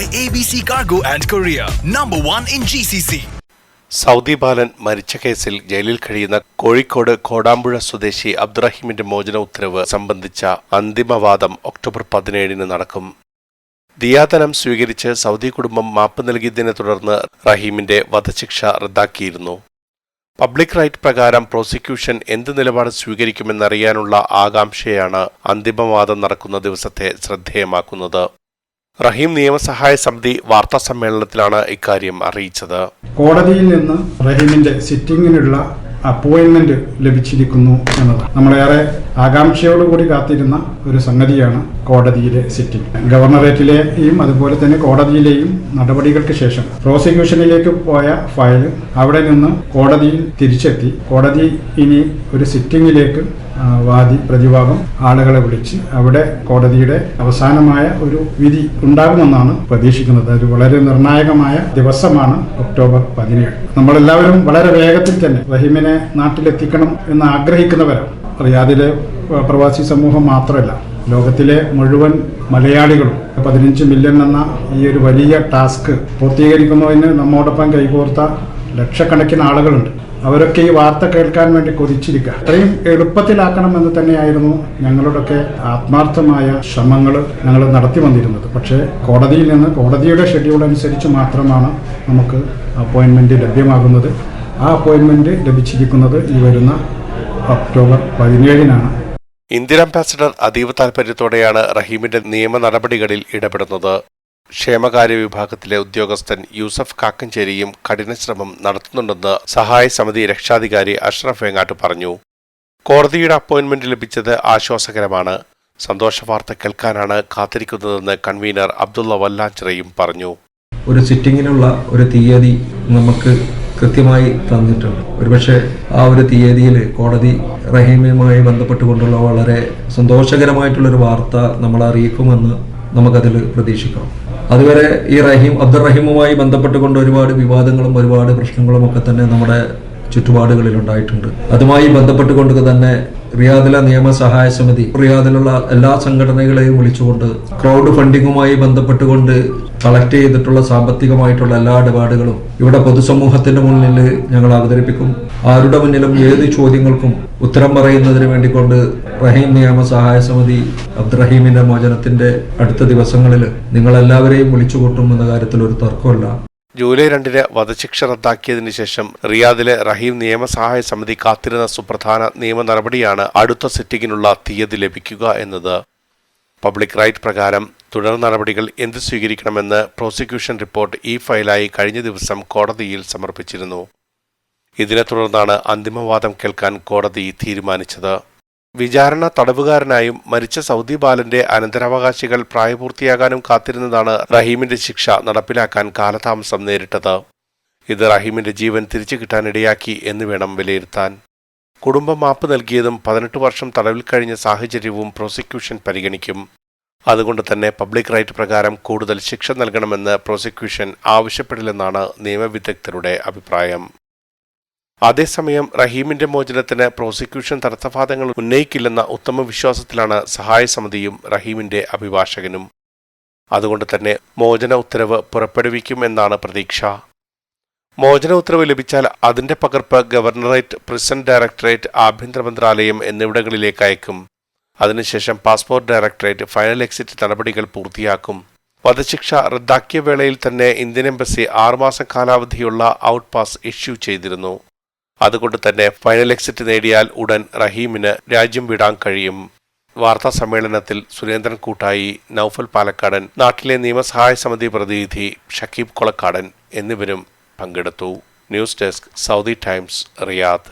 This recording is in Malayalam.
ABC Cargo and Korea, number one in GCC. Saudi ബാലൻ മരിച്ച കേസിൽ ജയിലിൽ കഴിയുന്ന കോഴിക്കോട് കോടാമ്പുഴ സ്വദേശി അബ്ദുറഹീമിന്റെ മോചന ഉത്തരവ് സംബന്ധിച്ച അന്തിമവാദം ഒക്ടോബർ പതിനേഴിന് നടക്കും. ദിയാതനം സ്വീകരിച്ച് സൗദി കുടുംബം മാപ്പ് നൽകിയതിനെ തുടർന്ന് റഹീമിന്റെ വധശിക്ഷ റദ്ദാക്കിയിരുന്നു. പബ്ലിക് റൈറ്റ് പ്രകാരം പ്രോസിക്യൂഷൻ എന്ത് നിലപാട് സ്വീകരിക്കുമെന്നറിയാനുള്ള ആകാംക്ഷയാണ് അന്തിമവാദം നടക്കുന്ന ദിവസത്തെ ശ്രദ്ധേയമാക്കുന്നത്. റഹീം നിയമസഹായ സമിതി വാർത്താ സമ്മേളനത്തിലാണ് ഇക്കാര്യം അറിയിച്ചത്. കോടതിയിൽ നിന്ന് റഹീമിന്റെ സിറ്റിംഗിനുള്ള അപ്പോയിന്റ്മെന്റ് ലഭിച്ചിരിക്കുന്നു എന്നത് നമ്മളേറെ ആകാംക്ഷയോടുകൂടി കാത്തിരുന്ന ഒരു സംഗതിയാണ് കോടതിയിലെ സിറ്റിംഗ് ഗവർണറേറ്റിലെയും അതുപോലെ തന്നെ കോടതിയിലെയും നടപടികൾക്ക് ശേഷം പ്രോസിക്യൂഷനിലേക്ക് പോയ ഫയൽ അവിടെ നിന്ന് കോടതിയിൽ തിരിച്ചെത്തി. കോടതി ഇനി ഒരു സിറ്റിംഗിലേക്ക് വാദി പ്രതിഭാഗം ആളുകളെ വിളിച്ച് അവിടെ കോടതിയുടെ അവസാനമായ ഒരു വിധി ഉണ്ടാകുമെന്നാണ് പ്രതീക്ഷിക്കുന്നത്. അത് വളരെ നിർണായകമായ ദിവസമാണ് ഒക്ടോബർ പതിനേഴ്. നമ്മളെല്ലാവരും വളരെ വേഗത്തിൽ തന്നെ റഹീമിനെ നാട്ടിലെത്തിക്കണം എന്ന് ആഗ്രഹിക്കുന്നവരാണ്. റിയാദിലെ പ്രവാസി സമൂഹം മാത്രമല്ല ലോകത്തിലെ മുഴുവൻ മലയാളികളും പതിനഞ്ച് മില്യൺ എന്ന ഈ ഒരു വലിയ ടാസ്ക് പൂർത്തീകരിക്കുന്നതിന് നമ്മോടൊപ്പം കൈകോർത്ത ലക്ഷക്കണക്കിന് ആളുകളുണ്ട്. അവരൊക്കെ ഈ വാർത്ത കേൾക്കാൻ വേണ്ടി കൊതിച്ചിരിക്കുക. അത്രയും എളുപ്പത്തിലാക്കണമെന്ന് തന്നെയായിരുന്നു ഞങ്ങളുടെയൊക്കെ ആത്മാർത്ഥമായ ശ്രമങ്ങൾ ഞങ്ങൾ നടത്തി വന്നിരുന്നത്. പക്ഷേ കോടതിയിൽ നിന്ന് കോടതിയുടെ ഷെഡ്യൂൾ അനുസരിച്ച് മാത്രമാണ് നമുക്ക് അപ്പോയിൻമെന്റ് ലഭ്യമാകുന്നത്. ആ അപ്പോയിൻമെന്റ് ലഭിച്ചിരിക്കുന്നത് ഈ വരുന്ന ഒക്ടോബർ പതിനേഴിനാണ്. ഇന്ത്യൻ അംബാസിഡർ അതീവ താൽപര്യത്തോടെയാണ് റഹീമിന്റെ നിയമ നടപടികളിൽ ഇടപെടുന്നത്. ക്ഷേമകാര്യ വിഭാഗത്തിലെ ഉദ്യോഗസ്ഥൻ യൂസഫ് കാക്കഞ്ചേരിയും കഠിനശ്രമം നടത്തുന്നുണ്ടെന്ന് സഹായ സമിതി രക്ഷാധികാരി അഷ്റഫ് വെങ്ങാട്ട് പറഞ്ഞു. കോടതിയുടെ അപ്പോയിന്റ്മെന്റ് ലഭിച്ചത് ആശ്വാസകരമാണ്. സന്തോഷ വാർത്ത കേൾക്കാനാണ് കാത്തിരിക്കുന്നതെന്ന് കൺവീനർ അബ്ദുള്ള വല്ലാഞ്ചിറയും പറഞ്ഞു. ഒരു സിറ്റിങ്ങിനുള്ള ഒരു തീയതി നമുക്ക് കൃത്യമായി തന്നിട്ടുണ്ട്. ഒരുപക്ഷെ ആ ഒരു തീയതിയിൽ കോടതി റഹീമയുമായി ബന്ധപ്പെട്ടുകൊണ്ടുള്ള വളരെ സന്തോഷകരമായിട്ടുള്ളൊരു വാർത്ത നമ്മൾ അറിയിക്കുമെന്ന് നമുക്കതിൽ പ്രതീക്ഷിക്കാം. അതുവരെ ഈ റഹീം അബ്ദുറഹീമുമായി ബന്ധപ്പെട്ടുകൊണ്ട് ഒരുപാട് വിവാദങ്ങളും ഒരുപാട് പ്രശ്നങ്ങളും ഒക്കെ തന്നെ നമ്മുടെ ചുറ്റുപാടുകളിൽ ഉണ്ടായിട്ടുണ്ട് അതുമായി ബന്ധപ്പെട്ടുകൊണ്ട് തന്നെ റിയാദിലെ നിയമസഹായ സമിതി റിയാദിലുള്ള എല്ലാ സംഘടനകളെയും വിളിച്ചുകൊണ്ട് ക്രൗഡ് ഫണ്ടിങ്ങുമായി ബന്ധപ്പെട്ടുകൊണ്ട് കളക്ട് ചെയ്തിട്ടുള്ള സാമ്പത്തികമായിട്ടുള്ള എല്ലാ ഇടപാടുകളും ഇവിടെ പൊതുസമൂഹത്തിന്റെ മുന്നിൽ ഞങ്ങൾ അവതരിപ്പിക്കും. ആരുടെ മുന്നിലും ഏത് ചോദ്യങ്ങൾക്കും ഉത്തരം പറയുന്നതിന് വേണ്ടിക്കൊണ്ട് റഹീം നിയമ സഹായ സമിതി അബ്ദുറഹീമിന്റെ മോചനത്തിന്റെ അടുത്ത ദിവസങ്ങളിൽ നിങ്ങളെല്ലാവരെയും വിളിച്ചുകൂട്ടും എന്ന കാര്യത്തിൽ ഒരു തർക്കമല്ല ജൂലൈ രണ്ടിന് വധശിക്ഷ റദ്ദാക്കിയതിന് ശേഷം റിയാദിലെ റഹീം നിയമസഹായ സമിതി കാത്തിരുന്ന സുപ്രധാന നിയമ നടപടിയാണ് അടുത്ത സിറ്റിങ്ങിനുള്ള തീയതി ലഭിക്കുക എന്നത്. പബ്ലിക് റൈറ്റ് പ്രകാരം തുടർ നടപടികൾ എന്ത് സ്വീകരിക്കണമെന്ന് പ്രോസിക്യൂഷൻ റിപ്പോർട്ട് ഈ ഫയലായി കഴിഞ്ഞ ദിവസം കോടതിയിൽ സമർപ്പിച്ചിരുന്നു. ഇതിനെ തുടർന്നാണ് അന്തിമവാദം കേൾക്കാൻ കോടതി തീരുമാനിച്ചത്. വിചാരണ തടവുകാരനായും മരിച്ച സൗദി ബാലന്റെ അനന്തരാവകാശികൾ പ്രായപൂർത്തിയാകാനും കാത്തിരുന്നതാണ് റഹീമിന്റെ ശിക്ഷ നടപ്പിലാക്കാൻ കാലതാമസം നേരിട്ടത്. ഇത് റഹീമിന്റെ ജീവൻ തിരിച്ചു കിട്ടാനിടയാക്കി എന്ന് വേണം വിലയിരുത്താൻ. കുടുംബം മാപ്പ് നൽകിയതും പതിനെട്ട് വർഷം തടവിൽ കഴിഞ്ഞ സാഹചര്യവും പ്രോസിക്യൂഷൻ പരിഗണിക്കും. അതുകൊണ്ട് തന്നെ പബ്ലിക് റൈറ്റ് പ്രകാരം കൂടുതൽ ശിക്ഷ നൽകണമെന്ന് പ്രോസിക്യൂഷൻ ആവശ്യപ്പെടില്ലെന്നാണ് നിയമവിദഗ്ധരുടെ അഭിപ്രായം. അതേസമയം റഹീമിന്റെ മോചനത്തിന് പ്രോസിക്യൂഷൻ തടസ്സവാദങ്ങൾ ഉന്നയിക്കില്ലെന്ന ഉത്തമ വിശ്വാസത്തിലാണ് സഹായ സമിതിയും റഹീമിന്റെ അഭിഭാഷകനും. അതുകൊണ്ട് തന്നെ മോചന ഉത്തരവ് പുറപ്പെടുവിക്കും എന്നാണ് പ്രതീക്ഷ. മോചന ഉത്തരവ് ലഭിച്ചാൽ അതിന്റെ പകർപ്പ് ഗവർണറേറ്റ് പ്രിസൺ ഡയറക്ടറേറ്റ് ആഭ്യന്തര മന്ത്രാലയം എന്നിവിടങ്ങളിലേക്ക് അയക്കും. അതിനുശേഷം പാസ്പോർട്ട് ഡയറക്ടറേറ്റ് ഫൈനൽ എക്സിറ്റ് നടപടികൾ പൂർത്തിയാക്കും. വധശിക്ഷ റദ്ദാക്കിയ വേളയിൽ തന്നെ ഇന്ത്യൻ എംബസി ആറുമാസം കാലാവധിയുള്ള ഔട്ട് പാസ് ഇഷ്യൂ ചെയ്തിരുന്നു. അതുകൊണ്ട് തന്നെ ഫൈനൽ എക്സിറ്റ് നേടിയാൽ ഉടൻ റഹീമിന് രാജ്യം വിടാൻ കഴിയും. വാർത്താ സമ്മേളനത്തിൽ സുരേന്ദ്രൻ കൂട്ടായി നൌഫൽ പാലക്കാടൻ നാട്ടിലെ നിയമസഹായ സമിതി പ്രതിനിധി ഷക്കീബ് കൊളക്കാടൻ എന്നിവരും പങ്കെടുത്തു. News desk Saudi Times Riyadh.